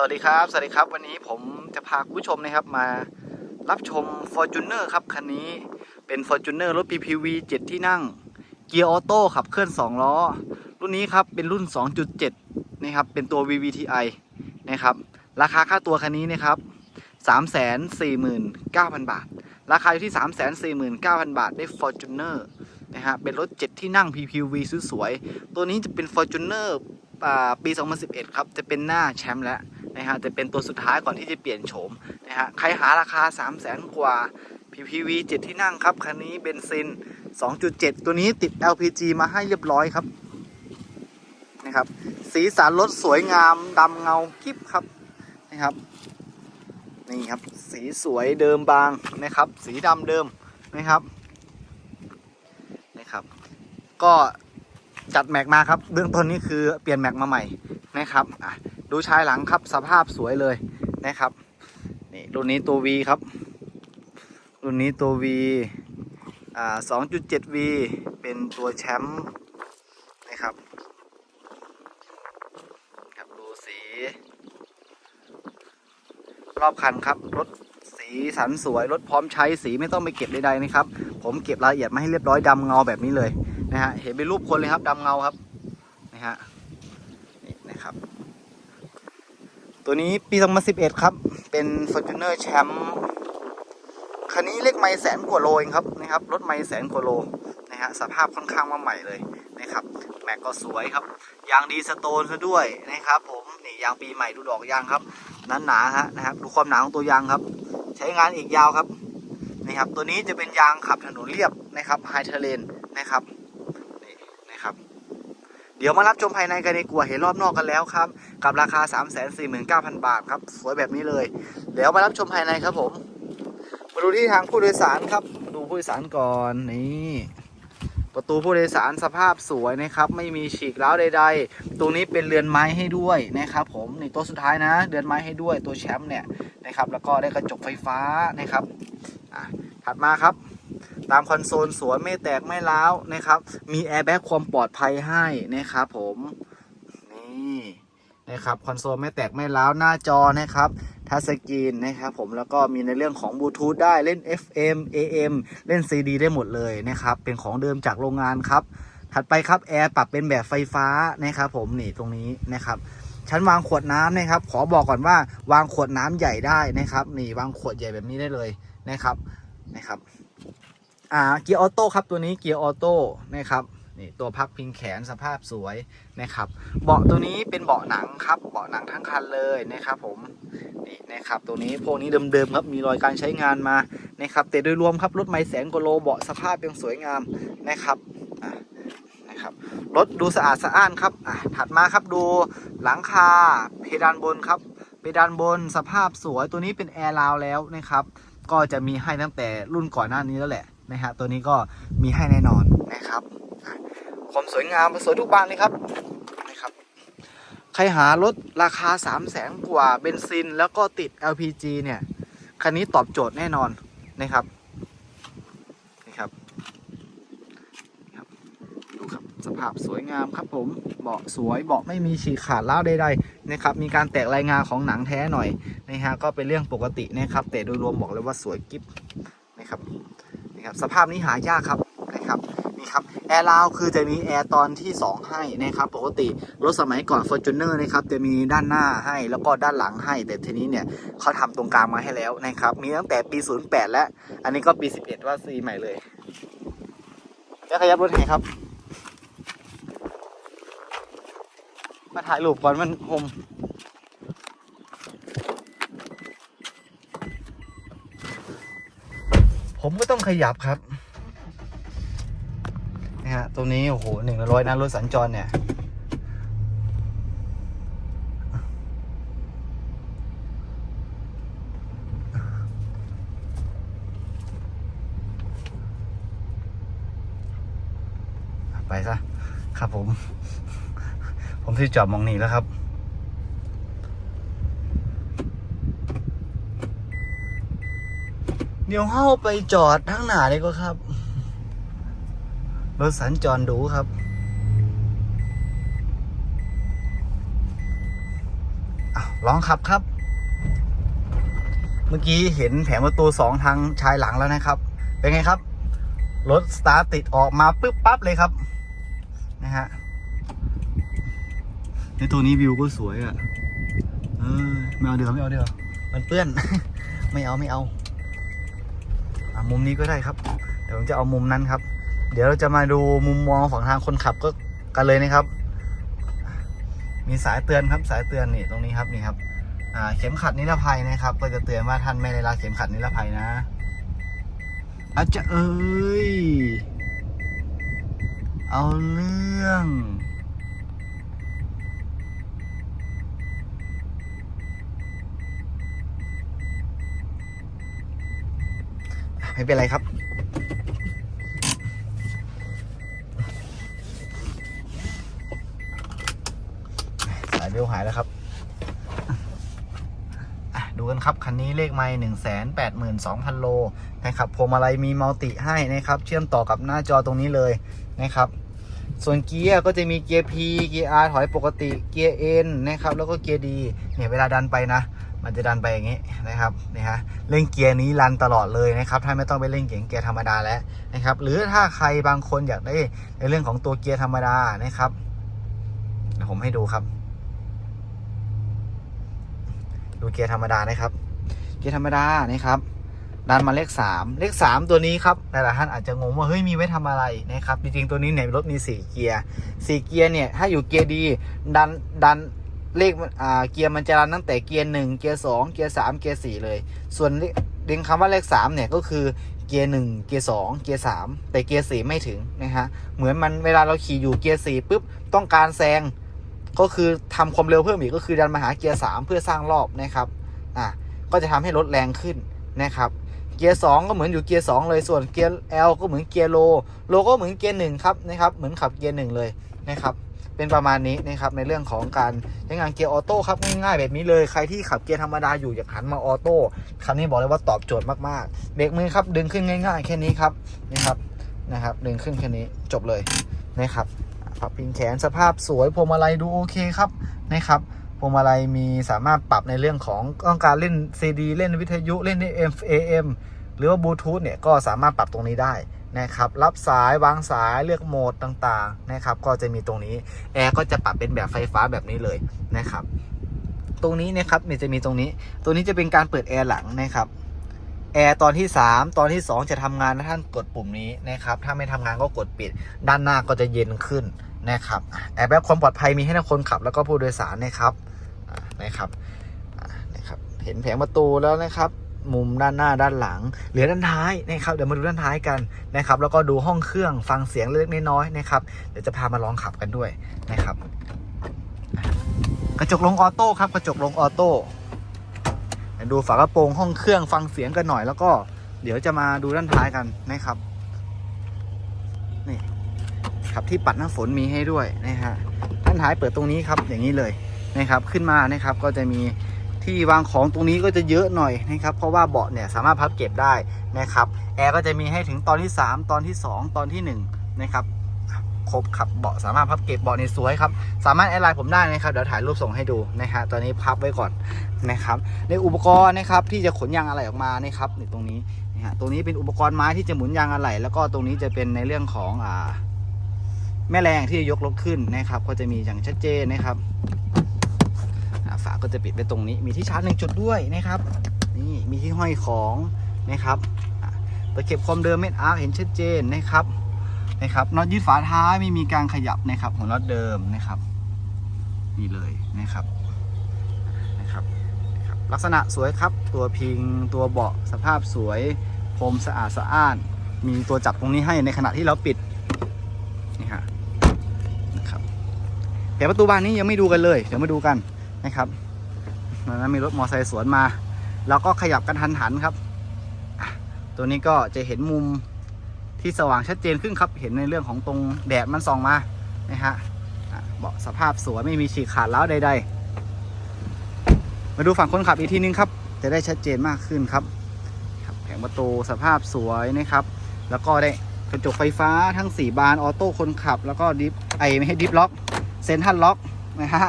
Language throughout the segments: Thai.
สวัสดีครับ สวัสดีครับ วันนี้ผมจะพาคุณผู้ชมนะครับมารับชม Fortuner ครับ คันนี้เป็น Fortuner รถ PPV 7 ที่นั่ง เกียร์ออโต้ขับเคลื่อน 2 ล้อ รุ่นนี้ครับ เป็นรุ่น 2.7 นะครับ เป็นตัว VVTi นะครับ ราคาค่าตัวคันนี้นะครับ 349,000 บาท ราคาอยู่ที่ 349,000 บาท ได้ Fortuner นะฮะ เป็นรถ 7 ที่นั่ง PPV สวยๆ ตัวนี้จะเป็น Fortuner อ่าปี 2011 ครับ จะเป็นหน้าแชมป์แล้ว นะฮะจะเป็นตัวสุดท้ายก่อนที่จะเปลี่ยนโฉมนะฮะใครหาราคา 3 0 0แสนกว่า PPV 7 ที่นั่งครับ คันนี้เบนซิน 2.7 ตัวนี้ติด LPG มาให้เรียบร้อยครับนะครับ สีสันรถสวยงามดำเงากิ๊บครับนะครับนี่ครับ สีสวยเดิมบางนะครับ สีดำเดิมนะครับนะครับ ก็จัดแม็กมาครับ เบื้องต้นนี้คือเปลี่ยนแม็กมาใหม่นะครับอะ ดูชายหลังครับ สภาพสวยเลยนะครับ นี่รุ่นนี้ตัว V ครับ รุ่นนี้ตัว V อ่า 2.7V เป็นตัวแชมป์นะครับ ครับดูสี รอบคันครับ รถสีสันสวย รถพร้อมใช้สีไม่ต้องไปเก็บใดๆนะครับ ผมเก็บรายละเอียดมาให้เรียบร้อยดำเงาแบบนี้เลยนะฮะ เห็นเป็นรูปคนเลยครับดำเงาครับนะฮะนี่นะครับ ตัวนี้ปี 2011 ครับ เป็น Fortuner แชมป์คันนี้เลขไม่แสนกว่าโลเองครับนะครับ รถไม่แสนกว่าโลนะฮะสภาพค่อนข้างว่าใหม่เลยนะครับแม็กก็สวยครับ ยางดีสโตนซะด้วยนะครับผมนี่ยางปีใหม่ดูดอกยางครับหนาหนาฮะนะครับดูความหนาของตัวยางครับ ใช้งานอีกยาวครับนะครับ ตัวนี้จะเป็นยางขับถนนเรียบนะครับไฮเทเลนนะครับ เดี๋ยวมารับชมภายในกันดีกว่าเห็นรอบนอกกันแล้วครับ กับราคา 349,000 บาทครับ สวยแบบนี้เลย เดี๋ยวมารับชมภายในครับผม มาดูที่ทางผู้โดยสารครับ ดูผู้โดยสารก่อนนี่ประตูผู้โดยสารสภาพสวยนะครับ ไม่มีฉีกร้าวใด ๆ ตรงนี้เป็นเรือนไม้ให้ด้วยนะครับ ผมนี่ตัวสุดท้ายนะ เรือนไม้ให้ด้วยตัวแชมป์เนี่ยนะครับ แล้วก็ได้กระจกไฟฟ้านะครับถัดมาครับ ตามคอนโซลสวยไม่แตกไม่ร้าวนะครับ มีแอร์แบ็กความปลอดภัยให้นะครับผมนี่นะครับคอนโซลไม่แตกไม่ร้าวหน้าจอนะครับทัชสกรีนนะครับผมแล้วก็มีในเรื่องของบลูทูธได้เล่น FM AM เล่น CD ได้หมดเลยนะครับ เป็นของเดิมจากโรงงานครับ ถัดไปครับแอร์ปรับเป็นแบบไฟฟ้านะครับผมนี่ตรงนี้นะครับชั้นวางขวดน้ำนะครับ ขอบอกก่อนว่าวางขวดน้ำใหญ่ได้นะครับ นี่วางขวดใหญ่แบบนี้ได้เลยนะครับนะครับ อ่าเกียร์ออโต้ครับตัวนี้เกียร์ออโต้นะครับนี่ตัวพักพิงแขนสภาพสวยนะครับเบาะตัวนี้เป็นเบาะหนังครับเบาะหนังทั้งคันเลยนะครับผมนี่นะครับตัวนี้พวกนี้เดิมๆครับมีรอยการใช้งานมานะครับแต่โดยรวมครับรถไม่แสนกว่าโลเบาะสภาพยังสวยงามนะครับอะนะครับรถดูสะอาดสะอ้านครับอะถัดมาครับดูหลังคาเพดานบนครับเพดานบนสภาพสวยตัวนี้เป็นแอร์ราวแล้วนะครับก็จะมีให้ตั้งแต่รุ่นก่อนหน้านี้แล้วแหละ นะฮะตัวนี้ก็มีให้แน่นอนนะครับความสวยงามสวยทุกบานเลยครับนะครับ ใครหารถราคา3 0 0แสนกว่าเบนซิน แล้วก็ติด LPG เนี่ยคันนี้ตอบโจทย์แน่นอนนะครับนี่ครับดูครับสภาพสวยงามครับผมเบาะสวยเบาะไม่มีฉีกขาดร้าใดๆนะครับ มีการแตกรายงานของหนังแท้หน่อยนะฮะก็เป็นเรื่องปกตินะครับแต่โดยรวมบอกเลยว่าสวยกิ๊บ สภาพนี้หายากครับนะครับนี่ครับแอร์ลาวคือจะมีแอร์ตอนที่ 2 ให้นะครับปกติรถสมัยก่อน Fortuner นะครับจะมีด้านหน้าให้แล้วก็ด้านหลังให้ แต่ทีนี้เนี่ยเขาทำตรงกลางมาให้แล้วนะครับ มีตั้งแต่ปี 08 แล้วอันนี้ก็ปี 11 ว่าซีใหม่เลยแล้วขยับรถไหนครับ มาถ่ายรูปก่อนมันหม ผมก็ต้องขยับครับนะฮะตรงนี้ โอ้โหหนึ่งร้อยนะรถสัญจรเนี่ย ไปซะ ครับผม ผมที่จอดมองนี่แล้วครับ เดี๋ยวเข้าไปจอดทั้งหนาเลยก็ครับ รถสัญจรดูครับอ้าวลองขับครับ เมื่อกี้เห็นแผงประตูสองทางชายหลังแล้วนะครับ เป็นไงครับ รถสตาร์ทติดออกมาปึ๊บปั๊บเลยครับ นะฮะ ในตัวนี้วิวก็สวยอะ่ะ เออไม่เอาเดี๋ยวาไม่เอาเดี๋ยวามันเปื้อน ไม่เอาไม่เอา มุมนี้ก็ได้ครับเดี๋ยวผมจะเอามุมนั้นครับ เดี๋ยวเราจะมาดูมุมมองฝั่งทางคนขับก็กันเลยนะครับ มีสายเตือนครับสายเตือนนี่ตรงนี้ครับนี่ครับเข็มขัดนิรภัยนะครับ ก็จะเตือนว่าท่านไม่ได้รัดเข็มขัดนิรภัยนะอาจจะเอ้ย เอาเรื่อง ไม่เป็นไรครับ สายเบลหายแล้วครับ ดูกันครับ คันนี้เลขไม้หนึ่งแสนแปดหมื่นสองพันโลนะครับพวงมาลัยมีมัลติให้นะครับ เชื่อมต่อกับหน้าจอตรงนี้เลยนะครับส่วนเกียร์ก็จะมีเกียร์ P เกียร์ R ถอยปกติ เกียร์ N นะครับ แล้วก็เกียร์ D เนี่ยเวลาดันไปนะ มันจะดันไปอย่างนี้นะครับนี่ฮะเล่นเกียร์นี้รันตลอดเลยนะครับถ้าไม่ต้องไปเล่นเกียร์เกียร์ธรรมดาแล้วนะครับ หรือถ้าใครบางคนอยากได้ในเรื่องของตัวเกียร์ธรรมดานะครับผมให้ดูครับ ดูเกียร์ธรรมดานะครับ เกียร์ธรรมดานะครับดันมาเลขสามเลขสามตัวนี้ครับหลายๆท่านอาจจะงงว่าเฮ้ยมีไว้ทำอะไรนะครับจริงๆตัวนี้เนี่ยรถมีสี่เกียร์สี่เกียร์เนี่ยถ้าอยู่เกียร์ดีดันดัน เลขอ่าเกียร์มันจะรันตั้งแต่เกียร์หนึ่งเกียร์สองเกียร์สามเกียร์สี่เลย ส่วนดึงคำว่าเลขสามเนี่ยก็คือเกียร์หนึ่งเกียร์สองเกียร์สามแต่เกียร์สี่ไม่ถึงนะฮะเหมือนมันเวลาเราขี่อยู่เกียร์สี่ปุ๊บต้องการแซงก็คือทำความเร็วเพิ่มอีกก็คือดันมาหาเกียร์สามเพื่อสร้างรอบนะครับอะก็จะทำให้รถแรงขึ้นนะครับเกียร์สองก็เหมือนอยู่เกียร์สองเลยส่วนเกียร์ L ก็เหมือนเกียร์โลโลก็เหมือนเกียร์หนึ่งครับนะครับเหมือนขับเกียร์หนึ่งเลยนะครับ เป็นประมาณนี้นะครับในเรื่องของการใช้งานเกียร์ออโต้ครับง่ายๆแบบนี้เลยใครที่ขับเกียร์ธรรมดาอยู่อยากหันมาออโต้คันนี้บอกเลยว่าตอบโจทย์มากๆเบรกมือครับดึงขึ้นง่ายๆแค่นี้ครับนะครับนะครับ ดึงขึ้นแค่นี้จบเลยนะครับปรับพิงแขนสภาพสวยพวงมาลัยดูโอเคครับนะครับพวงมาลัยมีสามารถปรับในเรื่องของต้องการเล่น CD เล่นวิทยุเล่น AM AM หรือว่าบลูทูธเนี่ยก็สามารถปรับตรงนี้ได้ นะครับรับสายวางสายเลือกโหมดต่างๆนะครับก็จะมีตรงนี้แอร์ก็จะปรับเป็นแบบไฟฟ้าแบบนี้เลยนะครับตรงนี้นะครับเนี่ยจะมีตรงนี้ ตัวนี้จะเป็นการเปิดแอร์หลังนะครับแอร์ตอนที่ 3 ตอนที่ 2 จะทำงานถ้าท่านกดปุ่มนี้นะครับถ้าไม่ทำงานก็กดปิด ด้านหน้าก็จะเย็นขึ้นนะครับแอร์แบบความปลอดภัยมีให้ทั้งคนขับ แล้วก็ผู้โดยสารนะครับนะครับนะครับ เห็นแผงประตูแล้วนะครับ มุมด้านหน้าด้านหลัง เหลือด้านท้ายนะครับเดี๋ยวมาดูด้านท้ายกันนะครับ แล้วก็ดูห้องเครื่องฟังเสียงเล็กน้อยนะครับเดี๋ยวจะพามาลองขับกันด้วยนะครับ กระจกลงออโต้ครับกระจกลงออโต้ดูฝากระโปรงห้องเครื่องฟังเสียงกันหน่อยแล้วก็เดี๋ยวจะมาดูด้านท้ายกันนะครับนี่ครับที่ปัดน้ำฝนมีให้ด้วยนะฮะด้านท้ายเปิดตรงนี้ครับอย่างนี้เลยนะครับ ขึ้นมานะครับก็จะมี ที่วางของตรงนี้ก็จะเยอะหน่อยนะครับ เพราะว่าเบาะเนี่ยสามารถพับเก็บได้นะครับ แอร์ก็จะมีให้ถึงตอนที่ 3 ตอนที่ 2 ตอนที่1นะครับ ครบขับเบาะสามารถพับเก็บเบาะในสวยครับ สามารถแอดไลน์ผมได้นะครับ เดี๋ยวถ่ายรูปส่งให้ดูนะฮะ ตอนนี้พับไว้ก่อนนะครับ ในอุปกรณ์นะครับที่จะขนยางอะไหล่ออกมานะครับในตรงนี้นะฮะ ตรงนี้เป็นอุปกรณ์ไม้ที่จะหมุนยางอะไหล่ แล้วก็ตรงนี้จะเป็นในเรื่องของอ่าแม่แรงที่จะยกรถขึ้นนะครับ ก็จะมีอย่างชัดเจนนะครับ ฝาก็จะปิดไว้ตรงนี้ มีที่ชาร์จหนึ่งจุดด้วยนะครับ นี่มีที่ห้อยของนะครับตะเข็บความเดิมเม็ดอาร์คเห็นชัดเจนนะครับนะครับน็อตยืดฝาท้ายไม่มีการขยับนะครับของน็อตเดิมนะครับนี่เลยนะครับนะครับนะครับลักษณะสวยครับ ตัวพิงตัวเบาะสภาพสวยพรมสะอาดสะอ้าน มีตัวจับตรงนี้ให้ในขณะที่เราปิดนี่ฮะนะครับแต่ประตูบานนี้ยังไม่ดูกันเลย เดี๋ยวมาดูกัน นะครับนั้นมีรถมอเตอร์ไซค์สวนมา แล้วก็ขยับกันทันหันครับ ตัวนี้ก็จะเห็นมุมที่สว่างชัดเจนขึ้นครับ เห็นในเรื่องของตรงแดดมันส่องมานะฮะเบาะสภาพสวยไม่มีฉีกขาดแล้วใด ๆ มาดูฝั่งคนขับอีกทีนึงครับ จะได้ชัดเจนมากขึ้นครับครับแผงประตูสภาพสวยนะครับ แล้วก็ได้กระจกไฟฟ้าทั้ง 4 บานออโต้คนขับ แล้วก็ดิฟไอไม่ให้ดิฟล็อกเซนทันล็อกนะฮะ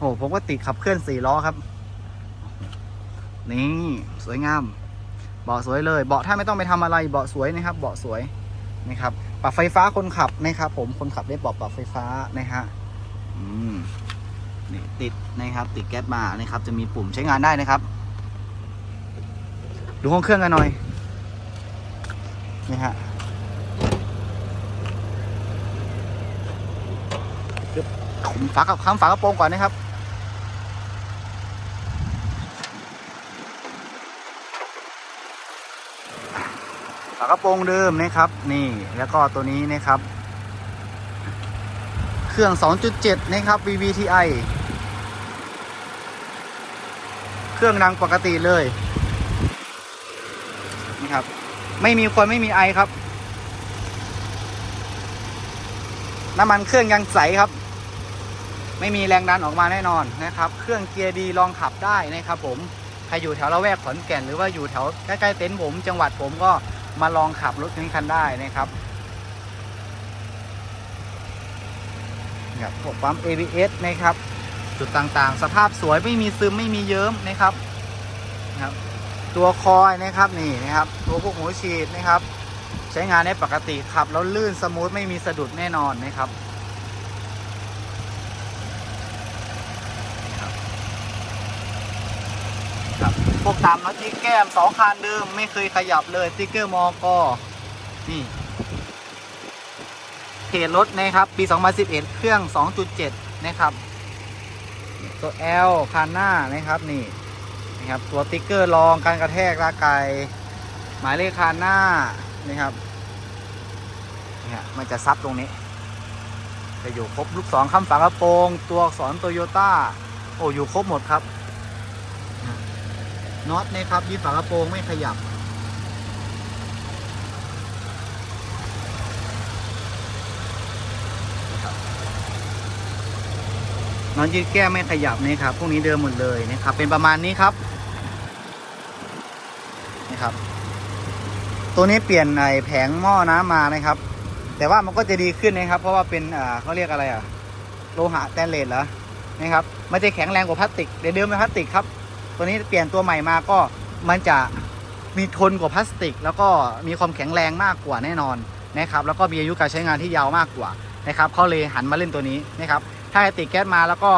โอ้ผมก็ติดขับเคลื่อนสี่ล้อครับ นี่ สวยงาม เบาะสวยเลย เบาะถ้าไม่ต้องไปทำอะไร เบาะสวยนะครับ เบาะสวยนะครับปรับไฟฟ้าคนขับนะครับผมคนขับได้เบาะปรับไฟฟ้านะฮะอืมนี่ติดนะครับ ติดแก๊สมานะครับ จะมีปุ่มใช้งานได้นะครับ ดูห้องเครื่องกันหน่อยนี่ฮะผมฝากับค้ำฝากระโปรงก่อนนะครับ ฝากระโปรงเดิมนะครับ นี่แล้วก็ตัวนี้นะครับ เครื่อง 2.7 นะครับ VVTi เครื่องดังปกติเลยนะครับ ไม่มีควันไม่มีไอครับ น้ำมันเครื่องยังใสครับ ไม่มีแรงดันออกมาแน่นอนนะครับ เครื่องเกียร์ดีลองขับได้นะครับผมใครอยู่แถวละแวกขอนแก่นหรือว่าอยู่แถวใกล้ๆเต็นท์ผมจังหวัดผมก็ มาลองขับรถนี้คันได้นะครับเนี่ยพวกปั๊ม ABS นะครับ จุดต่างๆ สภาพสวยไม่มีซึมไม่มีเยิ้มนะครับนะครับ ตัวคอยนะครับนี่นะครับ ตัวพวกหัวฉีดนะครับ ใช้งานได้ปกติขับแล้วลื่นสมูทไม่มีสะดุดแน่นอนนะครับ ครับพวกตามน็อตที่แก้มสองคานเดิมไม่เคยขยับเลยสติ๊กเกอร์มอกนี่เขตรถนะครับ ปี 2011 เครื่อง 2.7 นะครับตัว L คันหน้านะครับนี่นะครับตัวติ๊กเกอร์รองการกระแทกลากไกหมายเลขคันหน้านะครับเนี่ยมันจะซับตรงนี้จะอยู่ครบลูกศรคำฝากระโปรง ตัวอักษรโตโยต้าโอ้อยู่ครบหมดครับ น็อตนะครับยีฝากระโปรงไม่ขยับ น็อตยืดแก้ไม่ขยับนะครับพวกนี้เดิมหมดเลยนะครับ เป็นประมาณนี้ครับนะครับ ตัวนี้เปลี่ยนไอแผงหม้อน้ำมานะครับ แต่ว่ามันก็จะดีขึ้นนะครับ เพราะว่าเป็นอ่าเขาเรียกอะไรอะ โลหะแตนเลสเหรอนะครับ มันจะแข็งแรงกว่าพลาสติกเดิมเป็นพลาสติกครับ ตัวนี้เปลี่ยนตัวใหม่มาก็มันจะมีทนกว่าพลาสติก แล้วก็มีความแข็งแรงมากกว่าแน่นอนนะครับแล้วก็มีอายุการใช้งานที่ยาวมากกว่านะครับเขาเลยหันมาเล่นตัวนี้นะครับถ้าติดแก๊สมาแล้วก็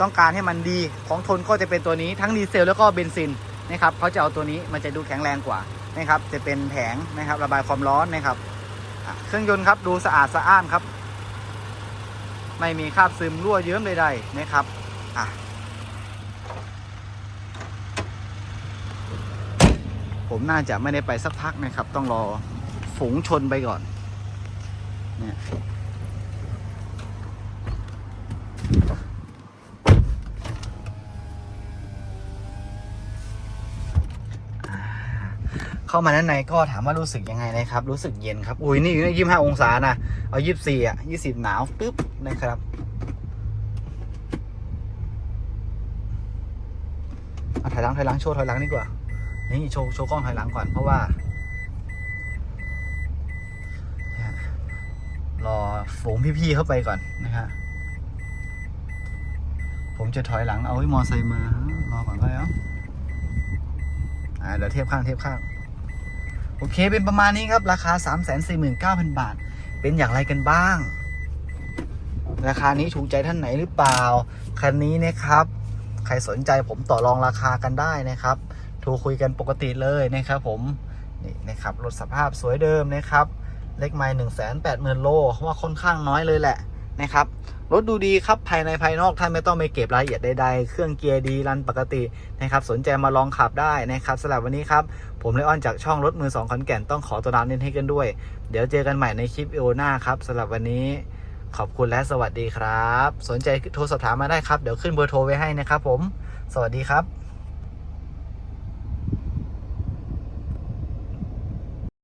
ต้องการให้มันดีของทนก็จะเป็นตัวนี้ทั้งดีเซลแล้วก็เบนซินนะครับเขาจะเอาตัวนี้มันจะดูแข็งแรงกว่านะครับจะเป็นแผงนะครับระบายความร้อนนะครับเครื่องยนต์ครับดูสะอาดสะอ้านครับ ไม่มีคราบซึมรั่วเยิ้มใดๆนะครับอะ ผมน่าจะไม่ได้ไปสักพักนะครับ ต้องรอฝูงชนไปก่อนเนี่ยเข้ามาด้านในก็ถามว่ารู้สึกยังไงนะครับ รู้สึกเย็นครับ อุ้ยนี่อยู่ในยี่ห้าองศานะ เอายี่สี่อะยี่สิบหนาวปึ๊บนะครับเอาถอยหลังถอยหลังโชว์ถอยหลังดีกว่า นี่โชว์โชว์กล้องถอยหลังก่อนเพราะว่าเรอฝูงพี่ๆเข้าไปก่อนนะฮะผมจะถอยหลังเอาไอ้มอไซค์มารอก่อนก็แล้วอ่าเดี๋ยวเทียบข้างเทียบข้าง โอเคเป็นประมาณนี้ครับ ราคา 3 4 9 0 0 0 บาท เป็นอย่างไรกันบ้าง ราคานี้ถูกใจท่านไหนหรือเปล่า คันนี้นะครับ ใครสนใจผมต่อรองราคากันได้นะครับ รคุยกันปกติเลยนะครับผมนี่นะครับรถสภาพสวยเดิมนะครับ เลขไมล์หนึ่งแสนแปดหมื่นโลว่าค่อนข้างน้อยเลยแหละนะครับรถดูดีครับภายในภายนอกท่านไม่ต้องไปเก็บรายละเอียดใดๆ เครื่องเกียร์ดีรันปกตินะครับสนใจมาลองขับได้นะครับสำหรับวันนี้ครับ ผมเลออนจากช่องรถมือสองขอนแก่นต้องขอตัวลาเน้นให้กันด้วย เดี๋ยวเจอกันใหม่ในคลิปวิดีโอหน้าครับสำหรับวันนี้ขอบคุณและสวัสดีครับ สนใจโทรสอบถามมาได้ครับ เดี๋ยวขึ้นเบอร์โทรไว้ให้นะครับผม สวัสดีครับ